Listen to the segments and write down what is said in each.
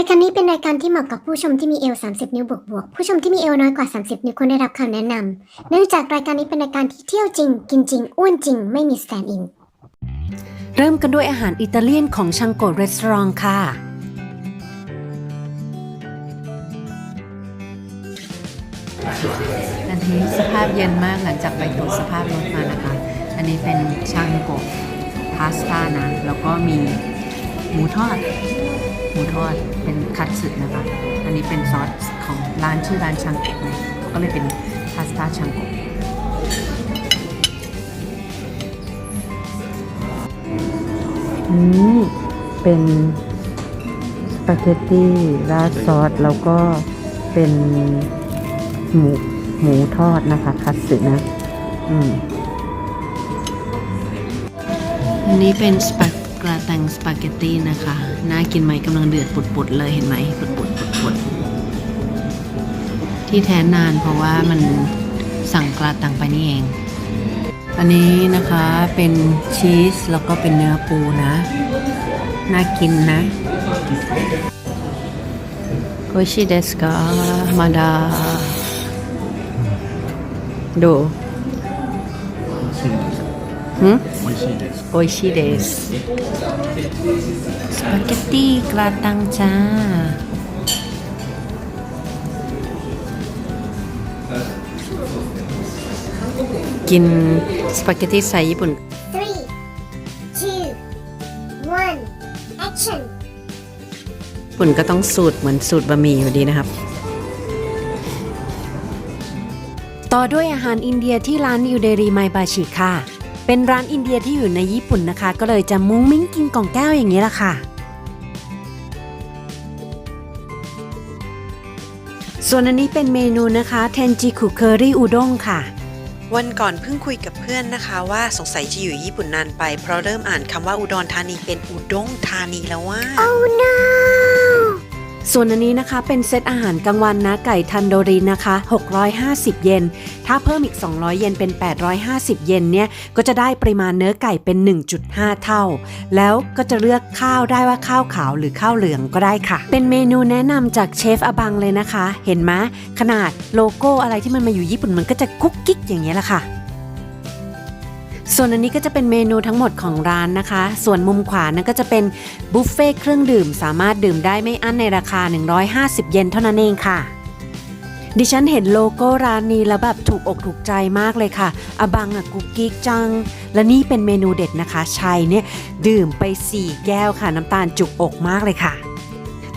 รายการนี้เป็นรายการที่เหมาะกับผู้ชมที่มีเอว 30 นิ้วบวกบวกๆผู้ชมที่มีเอวน้อยกว่า 30 นิ้วควรได้รับคำแนะนำเนื่องจากรายการนี้เป็นรายการที่เที่ยวจริง กินจริง อ้วนจริง ไม่มีสแตนด์อิน เริ่มกันด้วยอาหารอิตาเลียนของชังโกรีสอร์ทค่ะ อันนี้สภาพเย็นมากหลังจากไปตรวจสภาพรถมานะคะ อันนี้เป็นชังโกพาสต้านะ แล้วก็มีหมูทอด หมูทอดเป็นคัตสึนะคะ อันนี้เป็นซอสของร้านชื่อร้านชังโกะเลยก็เลยเป็นพาสต้าชังโกะนี่เป็นสปาเกตตี้ราดซอสแล้วก็เป็นหมูหมูทอดนะคะคัตสึนะ อืมอันนี้เป็นสปา ปาเกตตี้นะคะ น่ากินไหมกำลังเดือดปุดๆเลยเห็นไหมปุดๆปุดๆที่แท้นานเพราะว่ามันสั่งกราตังไปนี่เอง อันนี้นะคะเป็นชีสแล้วก็เป็นเนื้อปูนะ น่ากินนะโอชิเดสกามาดาดู หืมโออิชิเดสสปาเกตตี้กระตังจ้า กินสปาเกตตี้ใส่ญี่ปุ่น three two one action ญี่ปุ่นก็ต้องสูตรเหมือนสูตรบะหมี่อยู่ดีนะครับ ต่อด้วยอาหารอินเดียที่ร้านยูเดรีไมบาชิค่ะ เป็นร้านอินเดียที่อยู่ในญี่ปุ่นนะคะ ก็เลยจะมุ้งมิ้งกินกล่องแก้วอย่างนี้ละค่ะ ส่วนอันนี้เป็นเมนูนะคะเทนจิคุเคอรี่อุด้งค่ะวันก่อนเพิ่งคุยกับเพื่อนนะคะว่าสงสัยจะอยู่ญี่ปุ่นนานไป เพราะเริ่มอ่านคำว่าอุดรธานีเป็นอุด้งธานีแล้วว่า oh no ส่วนอันนี้นะคะเป็นเซตอาหารกลางวันนะไก่ทันโดรินะคะ 650 เยน ถ้าเพิ่มอีก 200 เยนเป็น 850 เยนเนี่ยก็จะได้ปริมาณเนื้อไก่เป็น 1.5 เท่า แล้วก็จะเลือกข้าวได้ว่าข้าวขาวหรือข้าวเหลืองก็ได้ค่ะ เป็นเมนูแนะนำจากเชฟอบังเลยนะคะ เห็นไหมขนาดโลโก้อะไรที่มันมาอยู่ญี่ปุ่นมันก็จะกุ๊กกิ๊กอย่างนี้ยแหละค่ะ ส่วนอันนี้ก็จะเป็นเมนูทั้งหมดของร้านนะคะ ส่วนมุมขวานั้นก็จะเป็นบุฟเฟ่เครื่องดื่ม สามารถดื่มได้ไม่อั้นในราคา 150 เยนเท่านั้นเองค่ะ ดิฉันเห็นโลโก้ร้านนี้แล้วแบบถูกอกถูกใจมากเลยค่ะ อบังอะกุ๊กกิ๊กจัง และนี่เป็นเมนูเด็ดนะคะ ชัยเนี่ยดื่มไป 4 แก้วค่ะ น้ำตาลจุกอกมากเลยค่ะ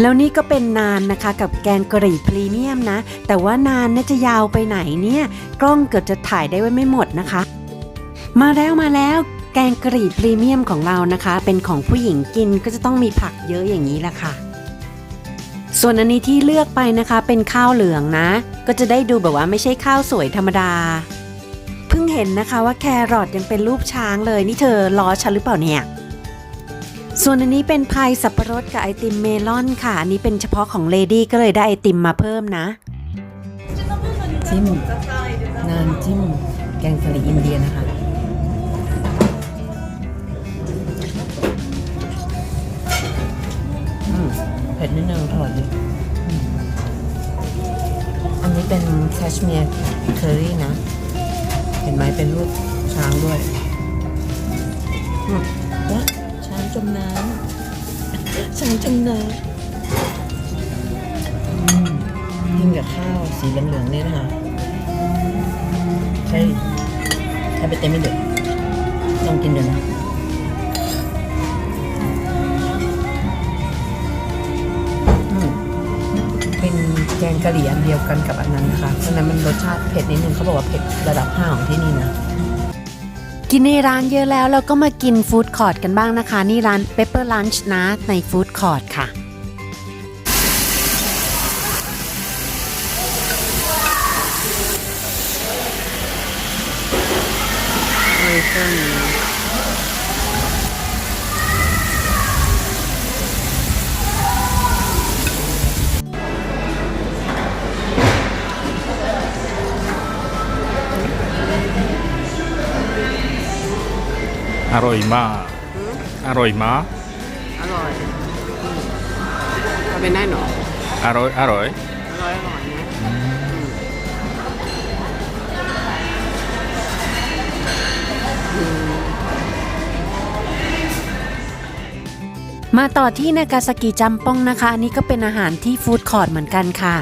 แล้วนี่ก็เป็นนานนะคะกับแกงกะหรี่พรีเมียมนะ แต่ว่านานน่าจะยาวไปไหนเนี่ย กล้องเกือบจะถ่ายได้ไว้ไม่หมดนะคะ มาแล้วมาแล้วแกงกะหรี่พรีเมียมของเรานะคะ เป็นของผู้หญิงกินก็จะต้องมีผักเยอะอย่างนี้แหละค่ะ ส่วนอันนี้ที่เลือกไปนะคะ เป็นข้าวเหลืองนะ ก็จะได้ดูแบบว่าไม่ใช่ข้าวสวยธรรมดา เพิ่งเห็นนะคะว่าแครอทยังเป็นรูปช้างเลย นี่เธอล้อฉันหรือเปล่าเนี่ย ส่วนอันนี้เป็นพายสับปะรดกับไอติมเมลอนค่ะ อันนี้เป็นเฉพาะของเลดี้ก็เลยได้ไอติมมาเพิ่มนะ จิ้มนานจิ้มแกงกะหรี่อินเดียนะคะ ผ็ดนิดนึงอร่อยดีอันนี้เป็นแคชเมียร์เคอรี่นะ เห็นไหมเป็นรูปช้างด้วยอืมวะช้างจมน้ำช้างจมน้ำกินกับข้าวสีเหลืองๆนี่นะคะใช่ใช่ไปเต็มไม่เดือดลองกินดูนะ แกงกะหรี่อันเดียวกันกับอันนั้นนะคะเพราะฉะนั้นมันรสชาติเผ็ดนิดนึงเขาบอกว่าเผ็ดระดับห้าของที่นี่นะ กินในร้านเยอะแล้วเราก็มากินฟู้ดคอร์ทกันบ้างนะคะ นี่ร้าน Pepper Lunch นะในฟู้ดคอร์ทค่ะ อร่อยมาก อร่อยมาก อร่อยทำเป็นได้หนออร่อย อร่อย อร่อย อร่อยมาต่อที่นากาซากิจัมป้องนะคะ อันนี้ก็เป็นอาหารที่ฟู้ดคอร์ดเหมือนกันค่ะ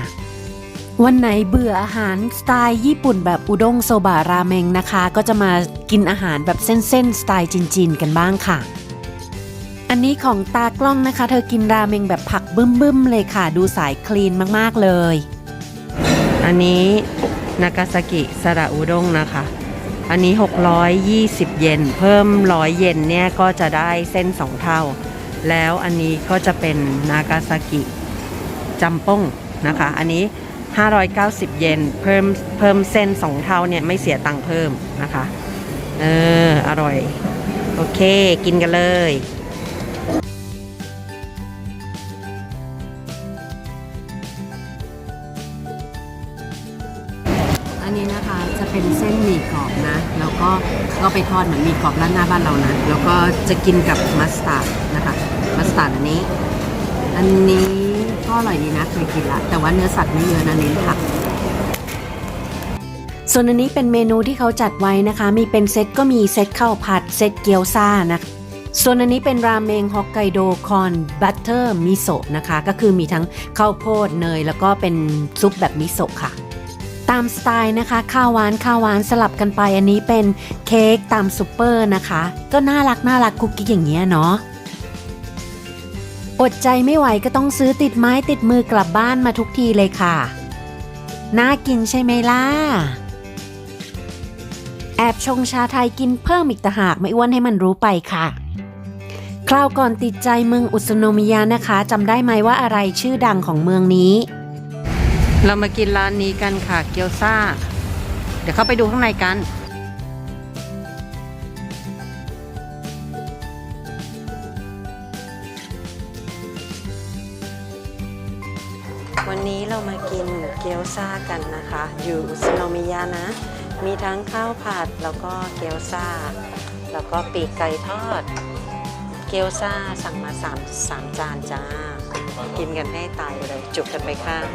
วันไหนเบื่ออาหารสไตล์ญี่ปุ่นแบบอุด้งโซบะราเมงนะคะ ก็จะมากินอาหารแบบเส้นๆสไตล์จีนๆกันบ้างค่ะ อันนี้ของตากล้องนะคะ เธอกินราเมงแบบผักบึ้มๆเลยค่ะ ดูสายคลีนมากๆเลย อันนี้นากาซากิสระอุด้งนะคะ อันนี้ 620 เยนเพิ่ม 100 เยนเนี่ยก็จะได้เส้น 2 เท่า แล้วอันนี้ก็จะเป็นนากาซากิจัมป้งนะคะ อันนี้ 590 เยนเพิ่มเพิ่มเส้น 2 เท่าเนี่ย ไม่เสียตังค์เพิ่มนะคะ เออ อร่อย โอเค กินกันเลยอันนี้นะคะจะเป็นเส้นหมี่กรอบนะ แล้วก็ก็ไปทอดเหมือนหมี่กรอบร้านหน้าบ้านเรานะแล้วก็จะกินกับมัสตาร์ดนะคะ มัสตาร์ดอันนี้ อันนี้ ก็อร่อยดีนะเคยกินละแต่ว่าเนื้อสัตว์ไม่เยอะนะเน้นผักส่วนอันนี้เป็นเมนูที่เขาจัดไว้นะคะ มีเป็นเซตก็มีเซตข้าวผัดเซตเกี๊ยวซ่านะคะส่วนอันนี้เป็นราเมงฮอกไกโดคอนบัตเตอร์มิโซะนะคะ ก็คือมีทั้งข้าวโพดเนย แล้วก็เป็นซุปแบบมิโซะค่ะ ตามสไตล์นะคะ ข้าวหวานข้าวหวานสลับกันไปอันนี้เป็นเค้กตามซูเปอร์นะคะ ก็น่ารักน่ารักคุกกี้อย่างเงี้ยเนาะ อดใจไม่ไหวก็ต้องซื้อติดไม้ติดมือกลับบ้านมาทุกทีเลยค่ะ น่ากินใช่ไหมล่ะ แอบชงชาไทยกินเพิ่มอีกต่างหากไม่อ้วนให้มันรู้ไปค่ะ คราวก่อนติดใจเมืองอุสโนมิยานะคะจำได้ไหมว่าอะไรชื่อดังของเมืองนี้ เรามากินร้านนี้กันค่ะเกี๊ยวซ่าเดี๋ยวเข้าไปดูข้างในกัน เกี๊ยวซ่ากันนะคะ อยู่อุสโนมิยานะ มีทั้งข้าวผัดแล้วก็เกี๊ยวซ่า แล้วก็ปีกไก่ทอด เกี๊ยวซ่าสั่งมาสามสามจานจ้า กินกันให้ตายเลย จุกกันไปข้าง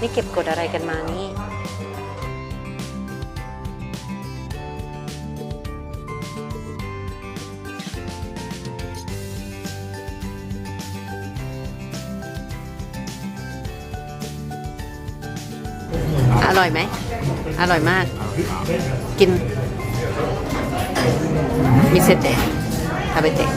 นี่เก็บกดอะไรกันมานี่ ร่อยไหม อร่อยมาก กินมิเซเตะทาเบเตะ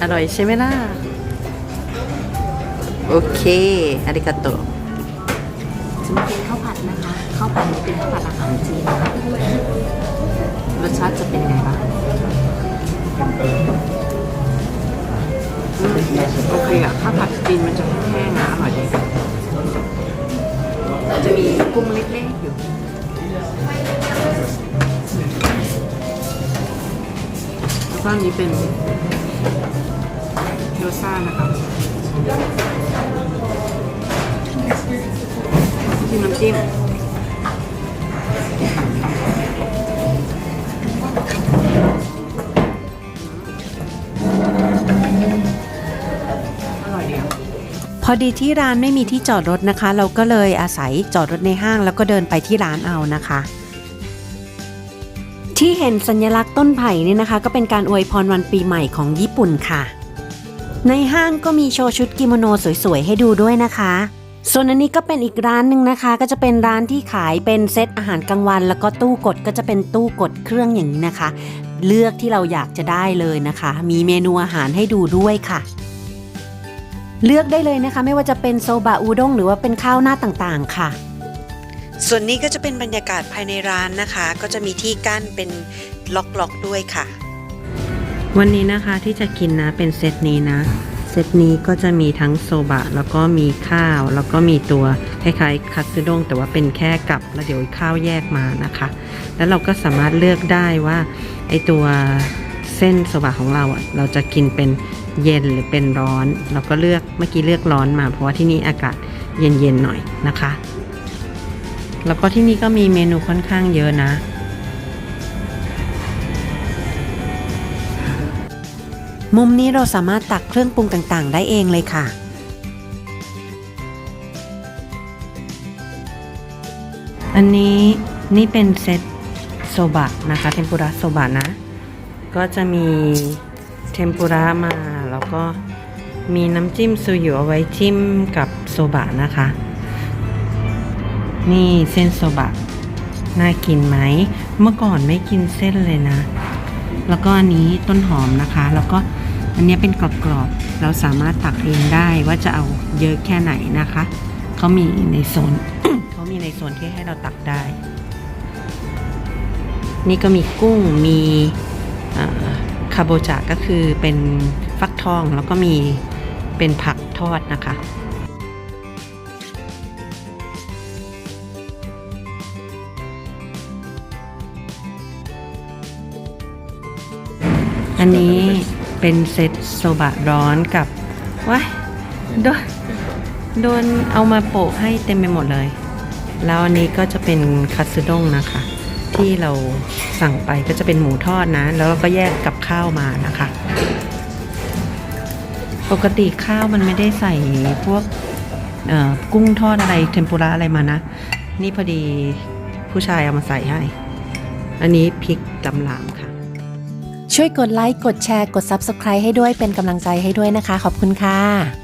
อร่อยใช่ไหมล่ะ โอเคอาริกาโตจะมากินข้าวผัดนะคะข้าวผัดเป็นข้าวผัดอาหารจีนนะคะรสชาติจะเป็นไงบ้างอืม โอเคอะข้าวผัดจีนมันจะแห้งนะอร่อยดีจะมีกุ้งเล็กๆอยู่แล้วก็อันนี้เป็นเกี๊ยวซ่านะคะจิ้มน้ำจิ้ม พอดีที่ร้านไม่มีที่จอดรถนะคะ เราก็เลยอาศัยจอดรถในห้าง แล้วก็เดินไปที่ร้านเอานะคะ ที่เห็นสัญลักษณ์ต้นไผ่นี่นะคะ ก็เป็นการอวยพรวันปีใหม่ของญี่ปุ่นค่ะ ในห้างก็มีโชว์ชุดกิโมโนสวยๆ ให้ดูด้วยนะคะส่วนอันนี้ก็เป็นอีกร้านหนึ่งนะคะ ก็จะเป็นร้านที่ขายเป็นเซตอาหารกลางวัน แล้วก็ตู้กดก็จะเป็นตู้กดเครื่องอย่างนี้นะคะ เลือกที่เราอยากจะได้เลยนะคะ มีเมนูอาหารให้ดูด้วยค่ะ เลือกได้เลยนะคะ ไม่ว่าจะเป็นโซบะอูด้งหรือว่าเป็นข้าวหน้าต่างๆค่ะ ส่วนนี้ก็จะเป็นบรรยากาศภายในร้านนะคะ ก็จะมีที่กั้นเป็นล็อกๆด้วยค่ะ วันนี้นะคะที่จะกินนะเป็นเซตนี้นะเซตนี้ก็จะมีทั้งโซบะแล้วก็มีข้าว แล้วก็มีตัวคล้ายๆคัตสึด้งแต่ว่าเป็นแค่กับแล้วเดี๋ยวข้าวแยกมานะคะ แล้วเราก็สามารถเลือกได้ว่าไอตัวเส้นโซบะของเราอะเราจะกินเป็น เย็นหรือเป็นร้อน เราก็เลือกเมื่อกี้เลือกร้อนมา เพราะว่าที่นี่อากาศเย็นๆหน่อยนะคะ แล้วก็ที่นี่ก็มีเมนูค่อนข้างเยอะนะ มุมนี้เราสามารถตักเครื่องปรุงต่างๆ ได้เองเลยค่ะอันนี้นี่เป็นเซตโซบะนะคะเทมปุระโซบะนะ ก็จะมี มปุระมา แล้วก็มีน้ำจิ้มซูอยุเอาไว้จิ้มกับโซบะนะคะ นี่เส้นโซบะ น่ากินไหม เมื่อก่อนไม่กินเส้นเลยนะ แล้วก็อันนี้ต้นหอมนะคะ แล้วก็อันนี้เป็นกรอบๆ เราสามารถตักเองได้ว่าจะเอาเยอะแค่ไหนนะคะ เขามีในโซนเขามีในโซนที่ให้เราตักได้ นี่ก็มีกุ้ง มี คาโบจะก็คือเป็นฟักทองแล้วก็มีเป็นผักทอดนะคะอันนี้เป็นเซตโซบะร้อนกับว้ายโดนโดนเอามาโปะให้เต็มไปหมดเลย แล้วอันนี้ก็จะเป็นคัตสึด้งนะคะ ที่เราสั่งไปก็จะเป็นหมูทอดนะ แล้วเราก็แยกกับข้าวมานะคะ ปกติข้าวมันไม่ได้ใส่พวกกุ้งทอดอะไรเทมปุระอะไรมานะ นี่พอดีผู้ชายเอามาใส่ให้ อันนี้พริกตำลามค่ะ ช่วยกดไลค์ กดแชร์ กด Subscribe ให้ด้วยเป็นกำลังใจให้ด้วยนะคะ ขอบคุณค่ะ